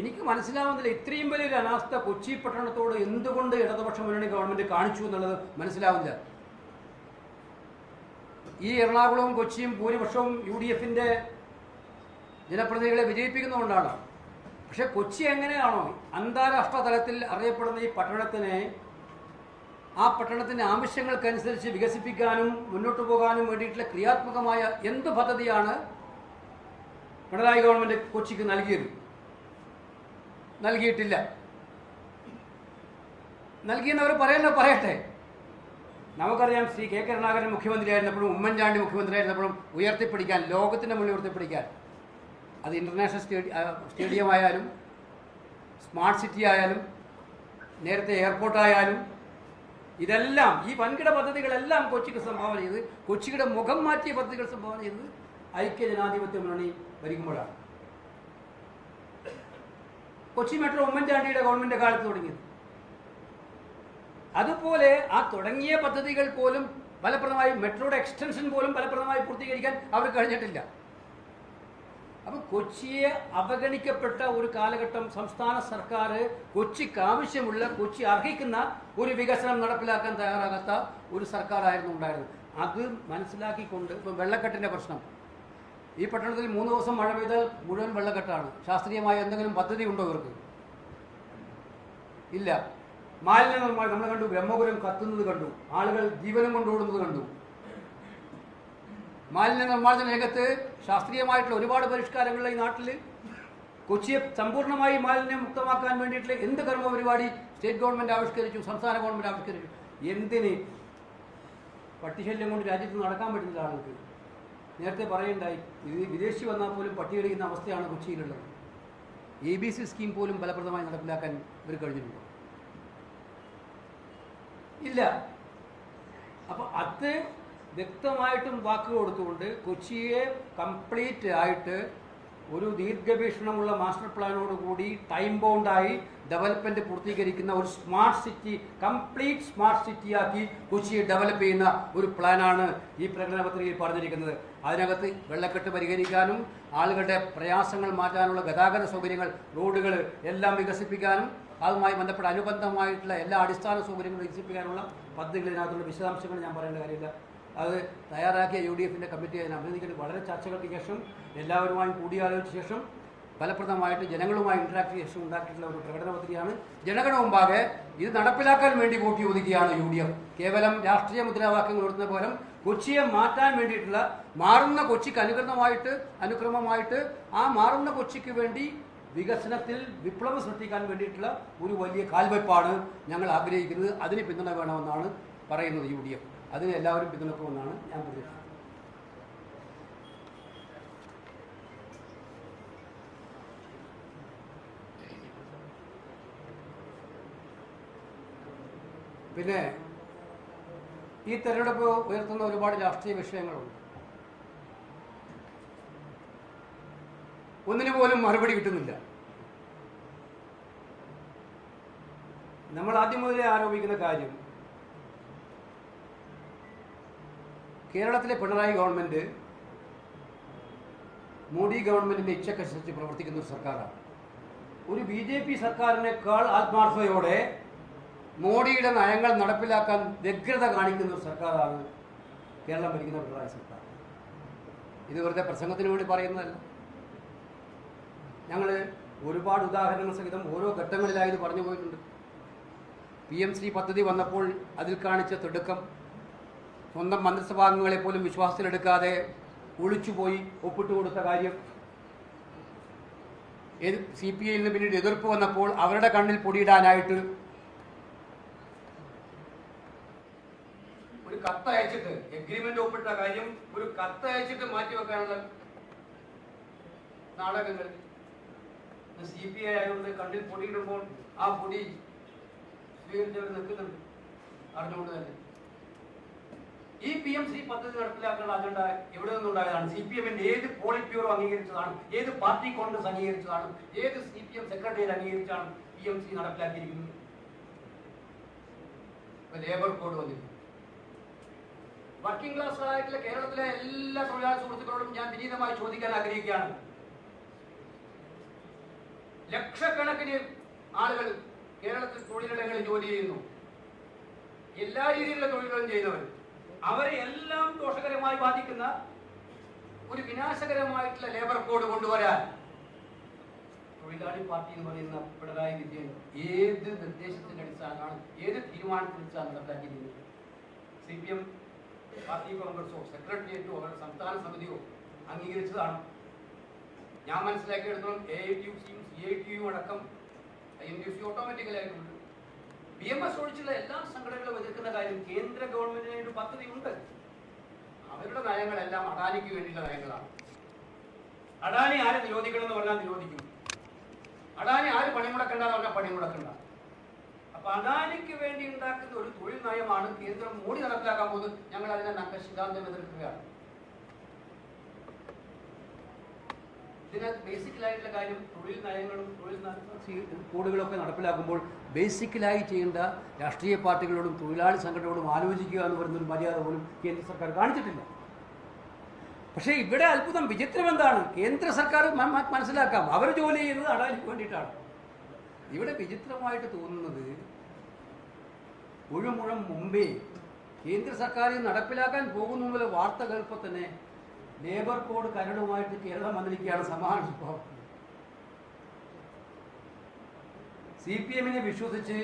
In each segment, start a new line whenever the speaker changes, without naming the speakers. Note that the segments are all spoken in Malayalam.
എനിക്ക് മനസ്സിലാവുന്നില്ല ഇത്രയും വലിയൊരു അനാസ്ഥ കൊച്ചി പട്ടണത്തോട് എന്തുകൊണ്ട് ഇടതുപക്ഷ മുന്നണി ഗവൺമെന്റ് കാണിച്ചു എന്നുള്ളത് മനസ്സിലാവുന്നില്ല. ഈ എറണാകുളവും കൊച്ചിയും ഭൂരിപക്ഷവും യു ഡി എഫിന്റെ ജനപ്രതിനിധികളെ വിജയിപ്പിക്കുന്നതുകൊണ്ടാണ്. പക്ഷെ കൊച്ചി എങ്ങനെയാണോ അന്താരാഷ്ട്ര തലത്തിൽ അറിയപ്പെടുന്ന ഈ പട്ടണത്തിനെ ആ പട്ടണത്തിന്റെ ആവശ്യങ്ങൾക്കനുസരിച്ച് വികസിപ്പിക്കാനും മുന്നോട്ട് പോകാനും വേണ്ടിയിട്ടുള്ള ക്രിയാത്മകമായ എന്ത് പദ്ധതിയാണ് പിണറായി ഗവൺമെന്റ് കൊച്ചിക്ക് നൽകിയത്? നൽകിയിട്ടില്ല. നൽകിയെന്നവർ പറയുന്ന പറയട്ടെ. നമുക്കറിയാം ശ്രീ കെ കരുണാകരൻ മുഖ്യമന്ത്രിയായിരുന്നപ്പോഴും ഉമ്മൻചാണ്ടി മുഖ്യമന്ത്രിയായിരുന്നപ്പോഴും ഉയർത്തിപ്പിടിക്കാൻ ലോകത്തിന്റെ മുന്നിൽ ഉയർത്തിപ്പിടിക്കാൻ. അത് ഇന്റർനാഷണൽ സ്റ്റേഡിയ ആയാലും സ്മാർട്ട് സിറ്റി ആയാലും നേരത്തെ എയർപോർട്ടായാലും ഇതെല്ലാം ഈ വൻകിട പദ്ധതികളെല്ലാം കൊച്ചിക്ക് സംഭാവന ചെയ്ത് കൊച്ചിയുടെ മുഖം മാറ്റിയ പദ്ധതികൾ സംഭാവന ഐക്യ ജനാധിപത്യ മുന്നണി ഭരിക്കുമ്പോഴാണ്. കൊച്ചി മെട്രോ ഉമ്മൻചാണ്ടിയുടെ ഗവൺമെന്റ് കാലത്ത് തുടങ്ങിയത്. അതുപോലെ ആ തുടങ്ങിയ പദ്ധതികൾ പോലും ഫലപ്രദമായി മെട്രോയുടെ എക്സ്റ്റൻഷൻ പോലും ഫലപ്രദമായി പൂർത്തീകരിക്കാൻ അവർക്ക് കഴിഞ്ഞിട്ടില്ല. അപ്പൊ കൊച്ചിയെ അവഗണിക്കപ്പെട്ട ഒരു കാലഘട്ടം സംസ്ഥാന സർക്കാർ കൊച്ചിക്ക് ആവശ്യമുള്ള കൊച്ചി അർഹിക്കുന്ന ഒരു വികസനം നടപ്പിലാക്കാൻ തയ്യാറാകാത്ത ഒരു സർക്കാരായിരുന്നു ഉണ്ടായിരുന്നത്. അത് മനസ്സിലാക്കിക്കൊണ്ട് ഇപ്പം വെള്ളക്കെട്ടിന്റെ പ്രശ്നം. ഈ പട്ടണത്തിൽ മൂന്ന് ദിവസം മഴ പെയ്താൽ മുഴുവൻ വെള്ളക്കെട്ടാണ്. ശാസ്ത്രീയമായ എന്തെങ്കിലും പദ്ധതി ഉണ്ടോ ഇവർക്ക്? ഇല്ല. മാലിന്യ നമ്മൾ കണ്ടു ബ്രഹ്മപുരം കത്തുന്നത് കണ്ടു ആളുകൾ ജീവനം കൊണ്ടോടുന്നത് കണ്ടു. മാലിന്യ നിർമ്മാർജന രംഗത്ത് ശാസ്ത്രീയമായിട്ടുള്ള ഒരുപാട് പരിഷ്കാരങ്ങൾ ഈ നാട്ടിൽ കൊച്ചിയെ സമ്പൂർണമായി മാലിന്യം മുക്തമാക്കാൻ വേണ്ടിയിട്ടുള്ള എന്ത് കർമ്മ പരിപാടി സ്റ്റേറ്റ് ഗവൺമെന്റ് ആവിഷ്കരിച്ചു സംസ്ഥാന ഗവൺമെന്റ് ആവിഷ്കരിച്ചു? എന്തിന്? പട്ടിശല്യം കൊണ്ട് രാജ്യത്ത് നടക്കാൻ പറ്റുന്നില്ല ആളുകൾക്ക്. നേരത്തെ പറയുണ്ടായി വിദേശി വന്നാൽ പോലും പട്ടിയടിക്കുന്ന അവസ്ഥയാണ് കൊച്ചിയിലുള്ളത്. എ ബി സി സ്കീം പോലും ഫലപ്രദമായി നടപ്പിലാക്കാൻ ഇവർ കഴിഞ്ഞിട്ടുണ്ടോ? ഇല്ല. അപ്പോൾ അത് വ്യക്തമായിട്ടും വാക്ക് കൊടുത്തുകൊണ്ട് കൊച്ചിയെ കംപ്ലീറ്റ് ആയിട്ട് ഒരു ദീർഘവീക്ഷണമുള്ള മാസ്റ്റർ പ്ലാനോട് കൂടി ടൈം ബൗണ്ടായി ഡെവലപ്മെന്റ് പൂർത്തീകരിക്കുന്ന ഒരു സ്മാർട്ട് സിറ്റി കംപ്ലീറ്റ് സ്മാർട്ട് സിറ്റിയാക്കി കൊച്ചിയെ ഡെവലപ്പ് ചെയ്യുന്ന ഒരു പ്ലാനാണ് ഈ പ്രകടന പത്രികയിൽ പറഞ്ഞിരിക്കുന്നത്. അതിനകത്ത് വെള്ളക്കെട്ട് പരിഹരിക്കാനും ആളുകളുടെ പ്രയാസങ്ങൾ മാറ്റാനുള്ള ഗതാഗത സൗകര്യങ്ങൾ റോഡുകൾ എല്ലാം വികസിപ്പിക്കാനും അതുമായി ബന്ധപ്പെട്ട അനുബന്ധമായിട്ടുള്ള എല്ലാ അടിസ്ഥാന സൗകര്യങ്ങളും വികസിപ്പിക്കാനുള്ള പദ്ധതികൾ ഇതിനകത്തുള്ള വിശദാംശങ്ങൾ ഞാൻ പറയേണ്ട കാര്യമില്ല. അത് തയ്യാറാക്കിയ യു ഡി എഫിന്റെ കമ്മിറ്റി അതിനെ അഭിനന്ദിക്കുന്നത് വളരെ ചർച്ചകൾക്ക് ശേഷം എല്ലാവരുമായും കൂടിയാലോചിച്ച ശേഷം ഫലപ്രദമായിട്ട് ജനങ്ങളുമായി ഇന്ററാക്ട് ശേഷം ഉണ്ടാക്കിയിട്ടുള്ള ഒരു പ്രകടന പത്രികയാണ്. ജനഗണ മുമ്പാകെ ഇത് നടപ്പിലാക്കാൻ വേണ്ടി വോട്ട് ചോദിക്കുകയാണ് യു ഡി എഫ് കേവലം രാഷ്ട്രീയ മുദ്രാവാക്യങ്ങൾ കൊടുക്കുന്ന പകരം കൊച്ചിയെ മാറ്റാൻ വേണ്ടിയിട്ടുള്ള മാറുന്ന കൊച്ചിക്ക് അനുകൃതമായിട്ട് അനുക്രമമായിട്ട് ആ മാറുന്ന കൊച്ചിക്ക് വേണ്ടി വികസനത്തിൽ വിപ്ലവം സൃഷ്ടിക്കാൻ വേണ്ടിയിട്ടുള്ള ഒരു വലിയ കാൽവയ്പ്പാണ് ഞങ്ങൾ ആഗ്രഹിക്കുന്നത്. അതിന് പിന്തുണ വേണമെന്നാണ് പറയുന്നത് യു ഡി എഫ് അതിന് എല്ലാവരും പിന്തുണക്കുമെന്നാണ് ഞാൻ പ്രതീക്ഷിക്കുന്നത് പിന്നെ ഈ തെരഞ്ഞെടുപ്പ് ഉയർത്തുന്ന ഒരുപാട് രാഷ്ട്രീയ വിഷയങ്ങളുണ്ട്. ഒന്നിനു പോലും മറുപടി കിട്ടുന്നില്ല. നമ്മൾ ആദ്യം മുതലേ ആരോപിക്കുന്ന കാര്യം കേരളത്തിലെ പിണറായി ഗവൺമെന്റ് മോഡി ഗവൺമെന്റിന്റെ ഇച്ഛക്കനുസരിച്ച് പ്രവർത്തിക്കുന്ന ഒരു സർക്കാരാണ്. ഒരു ബി ജെ പി സർക്കാരിനേക്കാൾ ആത്മാർത്ഥതയോടെ മോഡിയുടെ നയങ്ങൾ നടപ്പിലാക്കാൻ വ്യഗ്രത കാണിക്കുന്ന ഒരു സർക്കാരാണ് കേരളം ഭരിക്കുന്ന പിണറായി സർക്കാർ. ഇത് വെറുതെ പ്രസംഗത്തിന് വേണ്ടി പറയുന്നതല്ല. ഞങ്ങൾ ഒരുപാട് ഉദാഹരണങ്ങൾ സഹിതം ഓരോ ഘട്ടങ്ങളിലായി ഇത് പറഞ്ഞു പോയിട്ടുണ്ട്. പി എം ശ്രീ പദ്ധതി വന്നപ്പോൾ അതിൽ കാണിച്ച തിടുക്കം സ്വന്തം മന്ത്രിസഭാംഗങ്ങളെ പോലും വിശ്വാസത്തിലെടുക്കാതെ ഒളിച്ചുപോയി ഒപ്പിട്ട് കൊടുത്ത കാര്യം. സി പി ഐയിൽ നിന്ന് പിന്നീട് എതിർപ്പ് വന്നപ്പോൾ അവരുടെ കണ്ണിൽ പൊടിയിടാനായിട്ട് കത്ത് അയച്ചിട്ട് എഗ്രിമെന്റ് ഒപ്പിട്ട കാര്യം ഒരു കത്ത് അയച്ചിട്ട് മാറ്റിവെക്കാനുള്ള നാടകങ്ങൾ. സി പി ഐ ആയതുകൊണ്ട് കണ്ണിൽ പൊടിയിടുമ്പോൾ ആ പൊടി സ്വീകരിച്ചവർ നിൽക്കുന്നുണ്ട്. അറിഞ്ഞുകൊണ്ട് തന്നെ. ഈ പി എം സി പദ്ധതി നടപ്പിലാക്കാനുള്ള അജണ്ട എവിടെ നിന്നുണ്ടായതാണ്? സി പി എമ്മിന്റെ ഏത് പോളിറ്റ് ബ്യൂറോ അംഗീകരിച്ചതാണ്? ഏത് പാർട്ടി കോൺഗ്രസ് അംഗീകരിച്ചതാണ് ഏത് സി പി എം സെക്രട്ടറിയേറ്റ് അംഗീകരിച്ചാണ് പി എം സി നടപ്പിലാക്കിയിരിക്കുന്നത്? ലേബർ കോഡ് വന്നിരിക്കുന്നു വർക്കിംഗ് ക്ലാസ് ആയിട്ടുള്ള കേരളത്തിലെ എല്ലാ തൊഴിലാളി സുഹൃത്തുക്കളോടും ഞാൻ വിനീതമായി ചോദിക്കാൻ ആഗ്രഹിക്കുകയാണ്. ലക്ഷക്കണക്കിന് ആളുകൾ കേരളത്തിൽ തൊഴിലിടങ്ങളിൽ ജോലി ചെയ്യുന്നു. എല്ലാ രീതിയിലുള്ള തൊഴിലുകളും ചെയ്യുന്നവർ അവരെ എല്ലാം ദോഷകരമായി ബാധിക്കുന്ന ഒരു വിനാശകരമായിട്ടുള്ള ലേബർ കോഡ് കൊണ്ടുവരാൻ തൊഴിലാളി പാർട്ടി എന്ന് പറയുന്ന പിണറായി വിജയൻ ഏത് നിർദ്ദേശത്തിന്റെ അടിസ്ഥാനമാണ് ഏത് തീരുമാനത്തിന്റെ അടിസ്ഥാനം നടത്താക്കിയിരുന്നത് സി പി എം പാർട്ടി കോൺഗ്രസോ സെക്രട്ടേറിയറ്റോ അവരുടെ സംസ്ഥാന സമിതിയോ അംഗീകരിച്ചതാണ്. ഞാൻ മനസ്സിലാക്കിയെടുത്തോളം എ ഐ ടി സിയും സി ഐ ടി യു അടക്കം എൻ യു സി ഓട്ടോമാറ്റിക്കലായിട്ടുണ്ട് ബി എം എസ് ഒഴിച്ചുള്ള എല്ലാ സംഘടനകളും എതിർക്കുന്ന കാര്യം കേന്ദ്ര ഗവൺമെന്റിന് ഒരു പദ്ധതി ഉണ്ട്. അവരുടെ നയങ്ങളെല്ലാം അഡാനിക്ക് വേണ്ടിയുള്ള നയങ്ങളാണ്. അഡാനി ആരെ നിരോധിക്കണം എന്ന് പറഞ്ഞാൽ നിരോധിക്കും. അഡാനി ആര് പണിമുടക്കണ്ട എന്ന് പറഞ്ഞാൽ പണിമുടക്കണ്ട. അപ്പൊ വേണ്ടി ഉണ്ടാക്കുന്ന ഒരു തൊഴിൽ നയമാണ് കേന്ദ്രം മോഡി നടപ്പിലാക്കാൻ പോകുന്നത്. ഞങ്ങൾ അതിനെ നക്ക സിദ്ധാന്തം എതിർക്കുകയാണ്. ഇതിനകത്ത് ബേസിക്കലായിട്ടുള്ള കാര്യം തൊഴിൽ നയങ്ങളും തൊഴിൽ കോഡുകളൊക്കെ നടപ്പിലാക്കുമ്പോൾ ബേസിക്കലായി ചെയ്യേണ്ട രാഷ്ട്രീയ പാർട്ടികളോടും തൊഴിലാളി സംഘടനയോടും ആലോചിക്കുക എന്ന് പറയുന്നൊരു മര്യാദ പോലും കേന്ദ്ര സർക്കാർ കാണിച്ചിട്ടില്ല. പക്ഷേ ഇവിടെ അത്ഭുതം വിചിത്രം എന്താണ്? കേന്ദ്ര സർക്കാർ മനസ്സിലാക്കാം. അവർ ജോലി ചെയ്യുന്നത് അടാനിക്ക് വേണ്ടിയിട്ടാണ്. ഇവിടെ വിചിത്രമായിട്ട് തോന്നുന്നത് ഒരു മുഴം മുമ്പേ കേന്ദ്ര സർക്കാർ നടപ്പിലാക്കാൻ പോകുന്നതിനുള്ള വാർത്തകൾ വാർത്ത കേൾപ്പോൾ തന്നെ ലേബർ കോഡ് കരടുമായിട്ട് കേരളം വന്നിരിക്കുകയാണ് സമാന സ്വഭാവം സി പി എമ്മിനെ വിശ്വസിച്ച്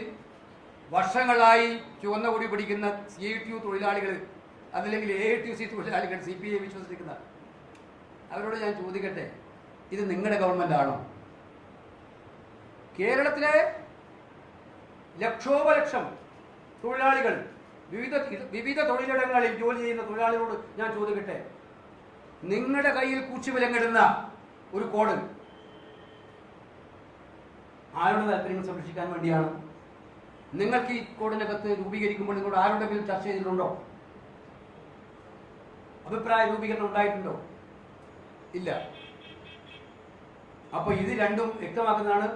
വർഷങ്ങളായി ചുവന്ന കൊടി പിടിക്കുന്ന സി ഐ ടി യു തൊഴിലാളികൾ അതല്ലെങ്കിൽ എ ഐ ടി സി തൊഴിലാളികൾ സി പി ഐ വിശ്വസിക്കുന്ന അവരോട് ഞാൻ ചോദിക്കട്ടെ ഇത് നിങ്ങളുടെ ഗവൺമെന്റ് ആണോ? കേരളത്തിലെ ലക്ഷോപലക്ഷം തൊഴിലാളികൾ വിവിധ വിവിധ തൊഴിലിടങ്ങളിൽ ജോലി ചെയ്യുന്ന തൊഴിലാളികളോട് ഞാൻ ചോദിക്കട്ടെ? നിങ്ങളുടെ കയ്യിൽ കൂച്ചുവിലങ്ങിടുന്ന ഒരു കോഡ് ആരുടെ താല്പര്യങ്ങൾ സംരക്ഷിക്കാൻ വേണ്ടിയാണ്? നിങ്ങൾക്ക് ഈ കോഡിനകത്ത് രൂപീകരിക്കുമ്പോൾ നിങ്ങളോട് ആരുടെങ്കിലും ചർച്ച ചെയ്തിട്ടുണ്ടോ? അഭിപ്രായ രൂപീകരണം ഉണ്ടായിട്ടുണ്ടോ? ഇല്ല. അപ്പോൾ ഇത് രണ്ടും വ്യക്തമാക്കുന്നതാണ്.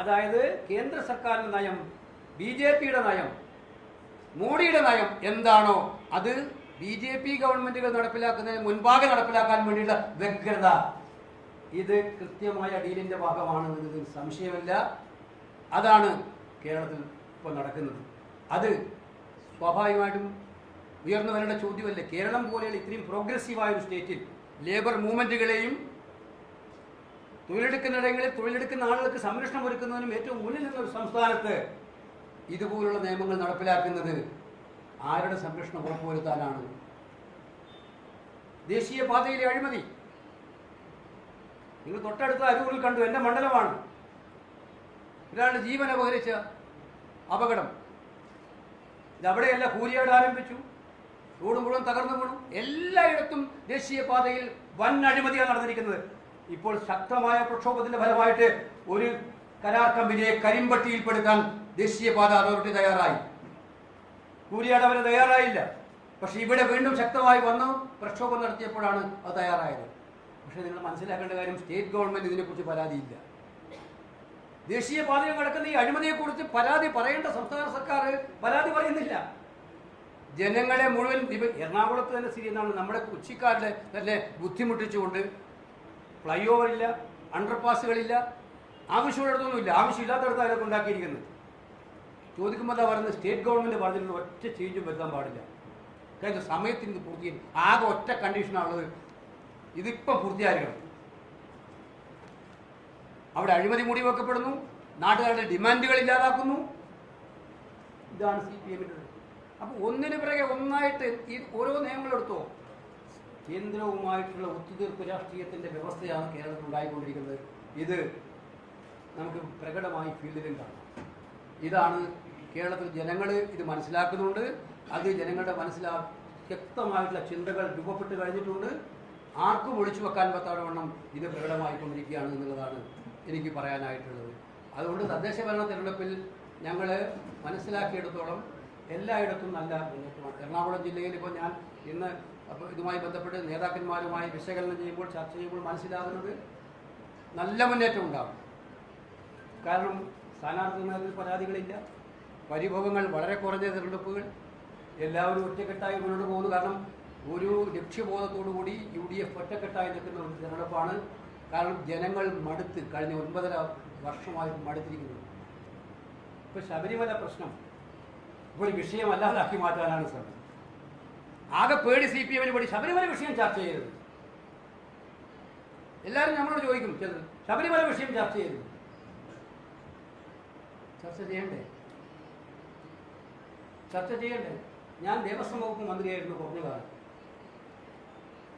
അതായത് കേന്ദ്ര സർക്കാരിന്റെ നയം ബി ജെ പിയുടെ നയം മോഡിയുടെ നയം എന്താണോ അത് ബി ജെ പി ഗവൺമെന്റുകൾ നടപ്പിലാക്കുന്നതിന് മുൻപാകെ നടപ്പിലാക്കാൻ വേണ്ടിയുള്ള വ്യഗ്രത. ഇത് കൃത്യമായ ഡീലിന്റെ ഭാഗമാണ് എന്നതിൽ സംശയമില്ല. അതാണ് കേരളത്തിൽ ഇപ്പോൾ നടക്കുന്നത്. അത് സ്വാഭാവികമായിട്ടും ഉയർന്നു ചോദ്യമല്ല. കേരളം പോലെയുള്ള ഇത്രയും പ്രോഗ്രസീവായ ഒരു സ്റ്റേറ്റിൽ ലേബർ മൂവ്മെന്റുകളെയും തൊഴിലെടുക്കുന്നിടങ്ങളിൽ തൊഴിലെടുക്കുന്ന ആളുകൾക്ക് സംരക്ഷണം ഒരുക്കുന്നതിനും ഏറ്റവും മുന്നിൽ നിന്ന ഒരു സംസ്ഥാനത്ത് ഇതുപോലുള്ള നിയമങ്ങൾ നടപ്പിലാക്കുന്നത് ആരുടെ സംരക്ഷണം ഉറപ്പുവരുത്താനാണ് ദേശീയ പാതയിലെ അഴിമതി. നിങ്ങൾ തൊട്ടടുത്ത അരൂരിൽ കണ്ടു എന്റെ മണ്ഡലമാണ്. ഒരാളുടെ ജീവൻ അപഹരിച്ച അപകടം. ഇതവിടെയല്ല കൂലിയാട് ആരംഭിച്ചു. റോഡ് മുഴുവൻ തകർന്നു വീണു. എല്ലായിടത്തും ദേശീയപാതയിൽ വൻ അഴിമതിയാണ് നടന്നിരിക്കുന്നത്. ഇപ്പോൾ ശക്തമായ പ്രക്ഷോഭത്തിന്റെ ഫലമായിട്ട് ഒരു കരാർ കമ്പനിയെ കരിമ്പട്ടിയിൽപ്പെടുത്താൻ ദേശീയപാത അതോറിറ്റി തയ്യാറായി കൂലിയാടവന് തയ്യാറായില്ല. പക്ഷെ ഇവിടെ വീണ്ടും ശക്തമായി വന്നു പ്രക്ഷോഭം നടത്തിയപ്പോഴാണ് അത് തയ്യാറായത്. പക്ഷേ നിങ്ങൾ മനസ്സിലാക്കേണ്ട കാര്യം സ്റ്റേറ്റ് ഗവൺമെന്റ് ഇതിനെക്കുറിച്ച് പരാതിയില്ല. ദേശീയപാതയിൽ നടക്കുന്ന ഈ അഴിമതിയെക്കുറിച്ച് പരാതി പറയേണ്ട സംസ്ഥാന സർക്കാർ പരാതി പറയുന്നില്ല. ജനങ്ങളെ മുഴുവൻ എറണാകുളത്ത് തന്നെ സ്ഥിതി എന്താണ് നമ്മുടെ കൊച്ചിക്കാരുടെ തന്നെ ബുദ്ധിമുട്ടിച്ചുകൊണ്ട്. ഫ്ലൈ ഇല്ല അണ്ടർപാസുകളില്ല ആവശ്യമുള്ളിടത്തൊന്നുമില്ല. ആവശ്യമില്ലാത്തടത്ത് അതൊക്കെ ഉണ്ടാക്കിയിരിക്കുന്നത്. ചോദിക്കുമ്പോൾ എന്താ പറയുന്നത്? സ്റ്റേറ്റ് ഗവൺമെന്റ് പറഞ്ഞിട്ടുള്ള ഒറ്റ ചേഞ്ചും വരുത്താൻ പാടില്ല. കാരണം സമയത്തിന് ഇത് ആകെ ഒറ്റ കണ്ടീഷനാണുള്ളത് ഇതിപ്പം പൂർത്തിയായിരിക്കണം. അവിടെ അഴിമതി മുടി വെക്കപ്പെടുന്നു. നാട്ടുകാരുടെ ഡിമാൻഡുകൾ ഇല്ലാതാക്കുന്നു. ഇതാണ് സി പി എമ്മിന്റെ അപ്പോൾ ഒന്നിന് പിറകെ ഒന്നായിട്ട് ഈ ഓരോ നിയമങ്ങളെടുത്തോ കേന്ദ്രവുമായിട്ടുള്ള ഒത്തുതീർപ്പ് രാഷ്ട്രീയത്തിന്റെ വ്യവസ്ഥയാണ് കേരളത്തിൽ ഉണ്ടായിക്കൊണ്ടിരിക്കുന്നത്. ഇത് നമുക്ക് പ്രകടമായി ഫീൽഡിലും കാണാം. ഇതാണ് കേരളത്തിൽ ജനങ്ങൾ ഇത് മനസ്സിലാക്കുന്നുണ്ട്. അത് ജനങ്ങളുടെ മനസ്സിലാ വ്യക്തമായിട്ടുള്ള ചിന്തകൾ രൂപപ്പെട്ട് കഴിഞ്ഞിട്ടുണ്ട്. ആർക്കും ഒളിച്ചു വെക്കാൻ പറ്റാത്തവണ്ണം ഇത് പ്രകടമായിക്കൊണ്ടിരിക്കുകയാണ് എന്നുള്ളതാണ് എനിക്ക് പറയാനായിട്ടുള്ളത്. അതുകൊണ്ട് തദ്ദേശ ഭരണ തിരഞ്ഞെടുപ്പിൽ ഞങ്ങൾ മനസ്സിലാക്കിയെടുത്തോളം എല്ലായിടത്തും നല്ല മുന്നേറ്റമാണ്. എറണാകുളം ജില്ലയിൽ ഇപ്പോൾ ഞാൻ ഇന്ന് ഇതുമായി ബന്ധപ്പെട്ട് നേതാക്കന്മാരുമായി വിശകലനം ചെയ്യുമ്പോൾ ചർച്ച ചെയ്യുമ്പോൾ മനസ്സിലാകുന്നത് നല്ല മുന്നേറ്റം ഉണ്ടാകും കാരണം സ്ഥാനാർത്ഥികളിൽ പരാതികളില്ല. പരിഭവങ്ങൾ വളരെ കുറഞ്ഞ തിരഞ്ഞെടുപ്പുകൾ. എല്ലാവരും ഒറ്റക്കെട്ടായി മുന്നോട്ട് പോകുന്നു. കാരണം ഒരു ലക്ഷ്യബോധത്തോടു കൂടി യു ഡി എഫ് ഒറ്റക്കെട്ടായി നിൽക്കുന്ന ഒരു തിരഞ്ഞെടുപ്പാണ്. കാരണം ജനങ്ങൾ മടുത്ത് കഴിഞ്ഞ ഒൻപതര വർഷമായി മടുത്തിരിക്കുന്നു. ഇപ്പോൾ ശബരിമല പ്രശ്നം ഒരു വിഷയമല്ലാതാക്കി മാറ്റാനാണ് ശ്രമം ആകെ പേടി സി പി എമ്മിന് പേടി ശബരിമല വിഷയം ചർച്ച ചെയ്യരുത്. എല്ലാവരും നമ്മളോട് ചോദിക്കും ചിലത് ശബരിമല വിഷയം ചർച്ച ചെയ്യരുത്. ചർച്ച ചെയ്യണ്ടേ? ചർച്ച ചെയ്യണ്ടേ? ഞാൻ ദേവസ്വം വകുപ്പ് മന്ത്രിയായിരുന്നു കുറഞ്ഞ കാലം.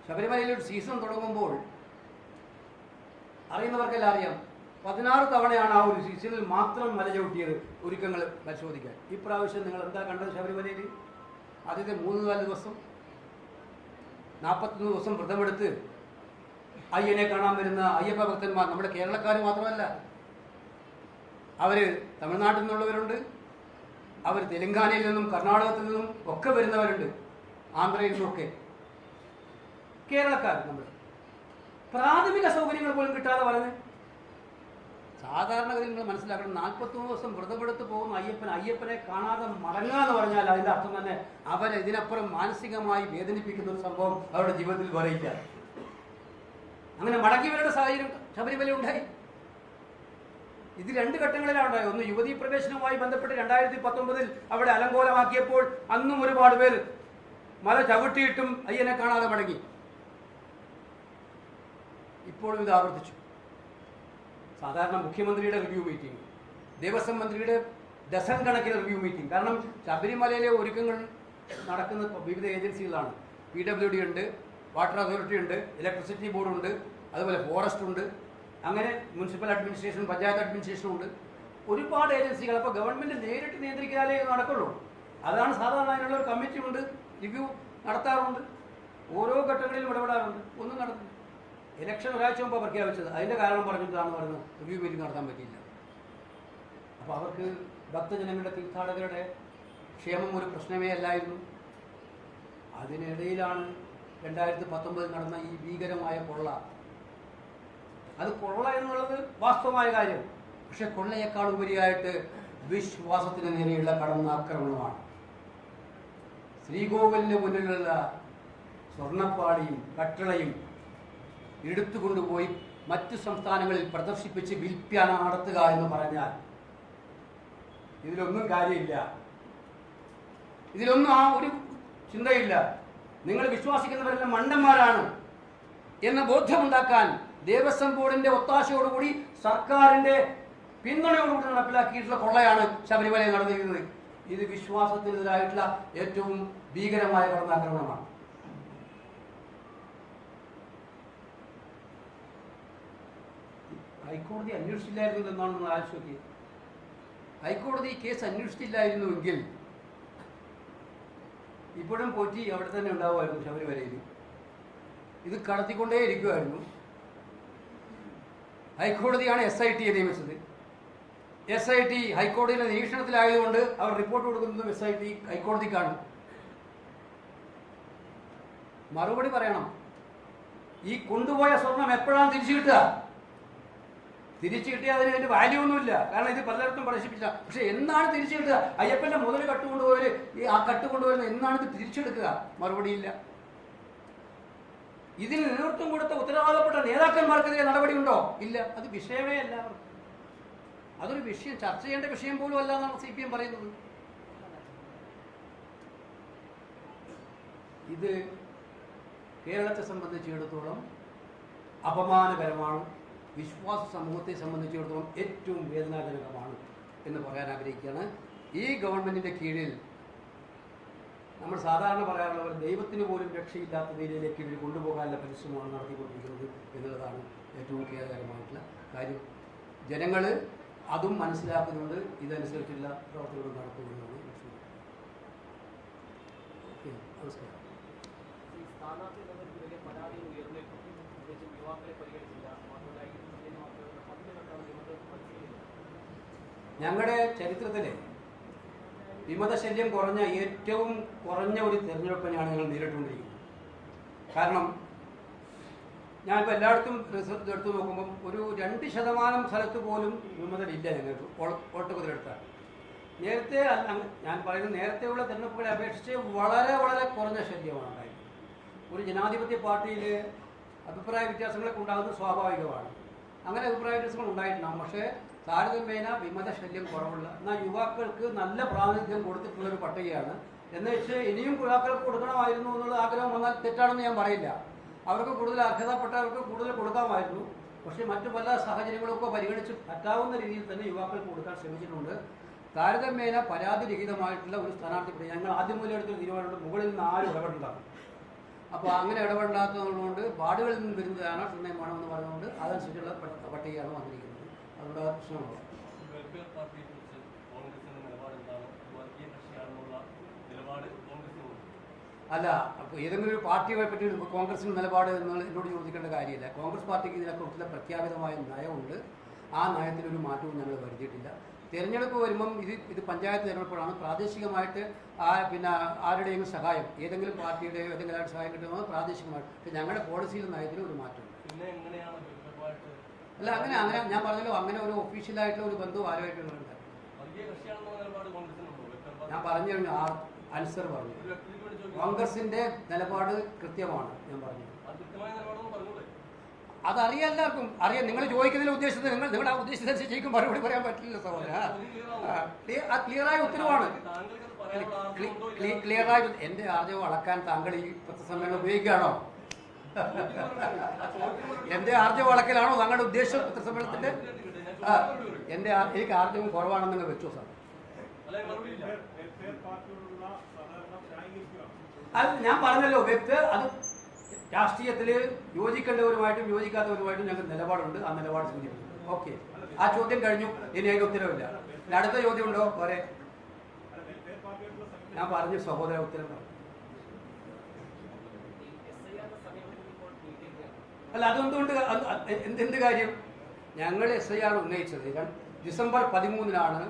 ശബരിമലയിൽ ഒരു സീസൺ തുടങ്ങുമ്പോൾ അറിയുന്നവർക്കെല്ലാം അറിയാം പതിനാറ് തവണയാണ് ആ ഒരു സീസണിൽ മാത്രം മല ചവിട്ടിയത് ഒരുക്കങ്ങൾ പരിശോധിക്കാൻ. ഇപ്രാവശ്യം നിങ്ങൾ എന്താ കണ്ടത് ശബരിമലയിൽ? ആദ്യത്തെ മൂന്ന് നാല് ദിവസം നാൽപ്പത്തൊന്ന് ദിവസം വ്രതമെടുത്ത് അയ്യനെ കാണാൻ വരുന്ന അയ്യപ്പ ഭക്തന്മാർ നമ്മുടെ കേരളക്കാർ മാത്രമല്ല അവർ തമിഴ്നാട്ടിൽ നിന്നുള്ളവരുണ്ട്. അവർ തെലങ്കാനയിൽ നിന്നും കർണാടകത്തിൽ നിന്നും ഒക്കെ വരുന്നവരുണ്ട്. ആന്ധ്രയിൽ നിന്നൊക്കെ. കേരളക്കാർ നമ്മൾ പ്രാഥമിക സൗകര്യങ്ങൾ പോലും കിട്ടാതെ പറഞ്ഞ് സാധാരണഗതിയിൽ നിങ്ങൾ മനസ്സിലാക്കണം നാൽപ്പത്തൊന്ന് ദിവസം വ്രതമെടുത്ത് പോകുന്ന അയ്യപ്പൻ അയ്യപ്പനെ കാണാതെ മടങ്ങുക എന്ന് പറഞ്ഞാൽ അതിന്റെ അർത്ഥം തന്നെ അവരെ ഇതിനപ്പുറം മാനസികമായി വേദനിപ്പിക്കുന്ന ഒരു സംഭവം അവരുടെ ജീവിതത്തിൽ പറയില്ല അങ്ങനെ മടങ്ങിയവരുടെ സാഹചര്യം ശബരിമല ഉണ്ടായി ഇത് രണ്ട് ഘട്ടങ്ങളിലാണ് ഒന്ന് യുവതീ പ്രവേശനവുമായി ബന്ധപ്പെട്ട് രണ്ടായിരത്തി പത്തൊമ്പതിൽ അവിടെ അലങ്കോലമാക്കിയപ്പോൾ അന്നും ഒരുപാട് പേർ മല ചവിട്ടിയിട്ടും അയ്യനെ കാണാതെ മടങ്ങി ഇപ്പോഴും ഇത് ആവർത്തിച്ചു. സാധാരണ മുഖ്യമന്ത്രിയുടെ റിവ്യൂ മീറ്റിംഗ് ദേവസ്വം മന്ത്രിയുടെ ഡസൺ കണക്കിന് റിവ്യൂ മീറ്റിംഗ് കാരണം ശബരിമലയിലെ ഒരുക്കങ്ങൾ നടക്കുന്ന വിവിധ ഏജൻസികളാണ്. പി ഡബ്ല്യു ഡി ഉണ്ട് വാട്ടർ അതോറിറ്റി ഉണ്ട് ഇലക്ട്രിസിറ്റി ബോർഡ് ഉണ്ട് അതുപോലെ ഫോറസ്റ്റ് ഉണ്ട് അങ്ങനെ മുനിസിപ്പൽ അഡ്മിനിസ്ട്രേഷൻ പഞ്ചായത്ത് അഡ്മിനിസ്ട്രേഷൻ ഉണ്ട്. ഒരുപാട് ഏജൻസികൾ അപ്പോൾ ഗവൺമെന്റ് നേരിട്ട് നിയന്ത്രിക്കാനേ നടക്കുള്ളൂ. അതാണ് സാധാരണ അതിനുള്ള ഒരു കമ്മിറ്റി ഉണ്ട് റിവ്യൂ നടത്താറുണ്ട്. ഓരോ ഘട്ടങ്ങളിലും ഇടപെടാറുണ്ട്. ഒന്നും നടന്നില്ല. ഇലക്ഷൻ ഒരാഴ്ച മുമ്പ് പ്രഖ്യാപിച്ചത്. അതിന്റെ കാരണം പറഞ്ഞിട്ടാണ് പറയുന്നത് റിവ്യൂ മീറ്റിംഗ് നടത്താൻ പറ്റിയില്ല. അപ്പോൾ അവർക്ക് ഭക്തജനങ്ങളുടെ തീർത്ഥാടകരുടെ ക്ഷേമം ഒരു പ്രശ്നമേ അല്ലായിരുന്നു. അതിനിടയിലാണ് രണ്ടായിരത്തി പത്തൊമ്പതിൽ നടന്ന ഈ ഭീകരമായ കൊള്ള അത് കൊള്ള എന്നുള്ളത് വാസ്തവമായ കാര്യം. പക്ഷെ കൊള്ളയേക്കാൾ ഉപരിയായിട്ട് വിശ്വാസത്തിന് നേരെയുള്ള കടന്ന ആക്രമണമാണ് ശ്രീകോവിലിന് മുന്നിലുള്ള സ്വർണപ്പാടിയും കട്ടളയും എടുത്തുകൊണ്ടുപോയി മറ്റു സംസ്ഥാനങ്ങളിൽ പ്രദർശിപ്പിച്ച് വിൽപ്പന നടത്തുക എന്ന് പറഞ്ഞാൽ ഇതിലൊന്നും കാര്യമില്ല. ഇതിലൊന്നും ആ ഒരു ചിന്തയില്ല. നിങ്ങൾ വിശ്വസിക്കുന്നവരെല്ലാം മണ്ടന്മാരാണ് എന്ന ബോധ്യമുണ്ടാക്കാൻ ദേവസ്വം ബോർഡിന്റെ ഒത്താശയോടുകൂടി സർക്കാരിന്റെ പിന്തുണയോടുകൂടി നടപ്പിലാക്കിയിട്ടുള്ള കൊള്ളയാണ് ശബരിമലയിൽ നടന്നിരിക്കുന്നത് ഇത് വിശ്വാസത്തിനെതിരായിട്ടുള്ള ഏറ്റവും ഭീകരമായ കടന്നാക്രമണമാണ്. ഹൈക്കോടതി അന്വേഷിച്ചില്ലായിരുന്നു എന്നാണ് നമ്മൾ ആലോചിക്കുന്നത് ഹൈക്കോടതി ഈ കേസ് അന്വേഷിച്ചില്ലായിരുന്നുവെങ്കിൽ ഇപ്പോഴും പോറ്റി അവിടെ തന്നെ ഉണ്ടാവുമായിരുന്നു ശബരിമലയിൽ. ഇത് കടത്തിക്കൊണ്ടേ ഇരിക്കുമായിരുന്നു ഹൈക്കോടതിയാണ് എസ് ഐ ടിയെ നിയമിച്ചത്. എസ് ഐ ടി ഹൈക്കോടതിയുടെ നിരീക്ഷണത്തിലായതുകൊണ്ട് അവർ റിപ്പോർട്ട് കൊടുക്കുന്നതും എസ് ഐ ടി ഹൈക്കോടതിക്കാണ്. മറുപടി പറയണം. ഈ കൊണ്ടുപോയ സ്വർണം എപ്പോഴാണ് തിരിച്ചു കിട്ടുക? തിരിച്ചു കിട്ടിയ അതിന് അതിന്റെ വാല്യൂ ഒന്നുമില്ല. കാരണം ഇത് പലയിടത്തും പ്രദർശിപ്പിച്ച പക്ഷെ എന്നാണ് തിരിച്ചു കിട്ടുക? അയ്യപ്പന്റെ മുതൽ കട്ട് കൊണ്ടുപോയവര് ഈ ആ കട്ട് കൊണ്ടുപോയത് എന്നാണ് ഇത് തിരിച്ചെടുക്കുക? മറുപടിയില്ല. ഇതിന് നേതൃത്വം കൊടുത്ത ഉത്തരവാദപ്പെട്ട നേതാക്കന്മാർക്കെതിരെ നടപടിയുണ്ടോ? ഇല്ല. അത് വിഷയമേ അല്ല. അതൊരു വിഷയം ചർച്ച ചെയ്യേണ്ട വിഷയം പോലും അല്ല എന്നാണ് സി പി എം പറയുന്നത്. ഇത് കേരളത്തെ സംബന്ധിച്ചിടത്തോളം അപമാനകരമാണ്. വിശ്വാസ സമൂഹത്തെ സംബന്ധിച്ചിടത്തോളം ഏറ്റവും വേദനാജനകമാണ് എന്ന് പറയാൻ ആഗ്രഹിക്കുകയാണ്. ഈ ഗവൺമെന്റിന്റെ കീഴിൽ നമ്മൾ സാധാരണ പറയാറുള്ളവർ ദൈവത്തിന് പോലും രക്ഷയില്ലാത്ത നിലയിലേക്ക് ഇവർ കൊണ്ടുപോകാനുള്ള പരിശ്രമമാണ് നടത്തിക്കൊണ്ടിരിക്കുന്നത് എന്നുള്ളതാണ് ഏറ്റവും ഖേദകരമായിട്ടുള്ള കാര്യം. ജനങ്ങൾ അതും മനസ്സിലാക്കുന്നുണ്ട് ഇതനുസരിച്ചുള്ള പ്രവർത്തനങ്ങൾ ഓക്കെ നമസ്കാരം.
പതിനെട്ടാണ്
ഞങ്ങളുടെ ചരിത്രത്തിലെ വിമതശല്യം കുറഞ്ഞ ഏറ്റവും കുറഞ്ഞ ഒരു തിരഞ്ഞെടുപ്പിനെയാണ് ഞങ്ങൾ നേരിട്ടുകൊണ്ടിരിക്കുന്നത്. കാരണം ഞാനിപ്പോൾ എല്ലായിടത്തും റിസർച്ച് എടുത്ത് നോക്കുമ്പം ഒരു രണ്ട് ശതമാനം സ്ഥലത്ത് പോലും വിമതരില്ല ഞങ്ങൾക്ക്. വോട്ട് കുതിരെടുത്താൽ നേരത്തെ അല്ല ഞാൻ പറയുന്നത് നേരത്തെയുള്ള തിരഞ്ഞെടുപ്പുകളെ അപേക്ഷിച്ച് വളരെ വളരെ കുറഞ്ഞ ശല്യമാണ് ഉണ്ടായത് ഒരു ജനാധിപത്യ പാർട്ടിയിൽ അഭിപ്രായ വ്യത്യാസങ്ങളൊക്കെ ഉണ്ടാകുന്നത് സ്വാഭാവികമാണ്. അങ്ങനെ അഭിപ്രായ വ്യത്യാസങ്ങൾ ഉണ്ടായിട്ടുണ്ടാകും പക്ഷേ താരതമ്യേന വിമതശല്യം കുറവുള്ള. എന്നാൽ യുവാക്കൾക്ക് നല്ല പ്രാതിനിധ്യം കൊടുത്തിട്ടുള്ള ഒരു പട്ടികയാണ്. എന്ന് വെച്ച് ഇനിയും യുവാക്കൾക്ക് കൊടുക്കണമായിരുന്നു എന്നുള്ള ആഗ്രഹം വന്നാൽ തെറ്റാണെന്ന് ഞാൻ പറയില്ല. അവർക്ക് കൂടുതൽ അർഹതപ്പെട്ടവർക്ക് കൂടുതൽ കൊടുക്കാമായിരുന്നു. പക്ഷേ മറ്റു പല സാഹചര്യങ്ങളൊക്കെ പരിഗണിച്ച് പറ്റാവുന്ന രീതിയിൽ തന്നെ യുവാക്കൾക്ക് കൊടുക്കാൻ ശ്രമിച്ചിട്ടുണ്ട്. താരതമ്യേന പരാതിരഹിതമായിട്ടുള്ള ഒരു സ്ഥാനാർത്ഥി ഞങ്ങൾ ആദ്യം മുതൽ എടുത്ത തീരുമാനമുണ്ട്. മുകളിൽ നിന്ന് ആരും ഇടപെടേണ്ടതാണ് അപ്പോൾ അങ്ങനെ ഇടപെടാത്തതുകൊണ്ട് വാർഡുകളിൽ നിന്ന് വരുന്നതാണ് നിർണയമാണെന്ന് പറഞ്ഞുകൊണ്ട് അതനുസരിച്ചുള്ള പട്ട- പട്ടികയാണ് വന്നിരിക്കുന്നത്. അതുകൊണ്ട് ആ പ്രശ്നമുണ്ട്.
വെൽഫെയർ പാർട്ടിയെ കുറിച്ച് കോൺഗ്രസിന്റെ നിലപാട് എന്താണ് വർഗീയ കക്ഷിയാണെന്നുള്ള നിലപാട് കോൺഗ്രസിനുണ്ട്.
അല്ല അപ്പോൾ ഏതെങ്കിലും ഒരു പാർട്ടിയെ പറ്റി കോൺഗ്രസിന് നിലപാട് എന്ന് എന്നോട് ചോദിക്കേണ്ട കാര്യമില്ല. കോൺഗ്രസ് പാർട്ടിക്ക് ഇതിനെക്കുറിച്ചുള്ള പ്രഖ്യാപിതമായ നയമുണ്ട്. ആ നയത്തിലൊരു മാറ്റവും ഞങ്ങൾ വരുത്തിയിട്ടില്ല. തിരഞ്ഞെടുപ്പ് വരുമ്പം ഇത് ഇത് പഞ്ചായത്ത് തിരഞ്ഞെടുപ്പാണ് പ്രാദേശികമായിട്ട് ആ പിന്നെ ആരുടെയും സഹായം ഏതെങ്കിലും പാർട്ടിയുടെയോ ഏതെങ്കിലും സഹായം കിട്ടുന്നത് പ്രാദേശികമായിട്ട്. ഞങ്ങളുടെ പോളിസിയിലെ നയത്തിലും ഒരു മാറ്റമുണ്ട്
പിന്നെ എങ്ങനെയാണ്
അല്ല അങ്ങനെ അങ്ങനെ ഞാൻ പറഞ്ഞല്ലോ അങ്ങനെ ഒരു ഒഫീഷ്യലായിട്ടുള്ള ഒരു ബന്ധു ആരുമായിട്ടുള്ള
വർഗീയ കക്ഷിയാണെന്നുള്ള നിലപാട് കോൺഗ്രസിനുണ്ടോ വെൽഫെയർ
ഞാൻ പറഞ്ഞു കഴിഞ്ഞു ആ ആൻസർ പറഞ്ഞു. കോൺഗ്രസിന്റെ നിലപാട് കൃത്യമാണ് ഞാൻ
പറഞ്ഞു.
അതറിയാം എല്ലാവർക്കും അറിയാം. നിങ്ങൾ ചോദിക്കുന്നതിൽ ഉദ്ദേശിച്ചത് നിങ്ങൾ നിങ്ങളുടെ ആ ഉദ്ദേശിച്ചതനുസരിച്ച് ശരിക്കും മറുപടി പറയാൻ പറ്റില്ല സഹോദര ആ ക്ലിയറായ ഉത്തരവാണ്? ക്ലിയറായ എന്റെ ആർജവം അളക്കാൻ താങ്കൾ ഈ പത്രസമ്മേളനം ഉപയോഗിക്കുകയാണോ? എന്റെ ആർജവ വളക്കിലാണോ താങ്കളുടെ ഉദ്ദേശം പത്രസമ്മേളനത്തിന്റെ? എന്റെ എനിക്ക് ആർജവം കുറവാണെന്ന് വെച്ചു സാർ. അത് ഞാൻ പറഞ്ഞല്ലോ വ്യക്തി അത് രാഷ്ട്രീയത്തിൽ യോജിക്കേണ്ടവരുമായിട്ടും യോജിക്കാത്തവരുമായിട്ടും ഞങ്ങൾക്ക് നിലപാടുണ്ട് ആ നിലപാട് സൂചിപ്പിക്കുന്നു. ഓക്കെ. ആ ചോദ്യം കഴിഞ്ഞു. ഇനി അതിന് ഉത്തരവില്ല. അടുത്ത ചോദ്യം ഉണ്ടോ? പോരെ. ഞാൻ പറഞ്ഞു സഹോദര ഉത്തരം പറഞ്ഞു
ഈ എസ് ഐ ആറിന്റെ സമീപനം ഇപ്പോൾ നീട്ടിയിരിക്കുകയാണ്
അല്ല അതെന്തുകൊണ്ട് അത് അത് എന്ത് കാര്യം? ഞങ്ങൾ എസ് ഐ ആർ ഉന്നയിച്ചത് ഡിസംബർ പതിമൂന്നിനാണ്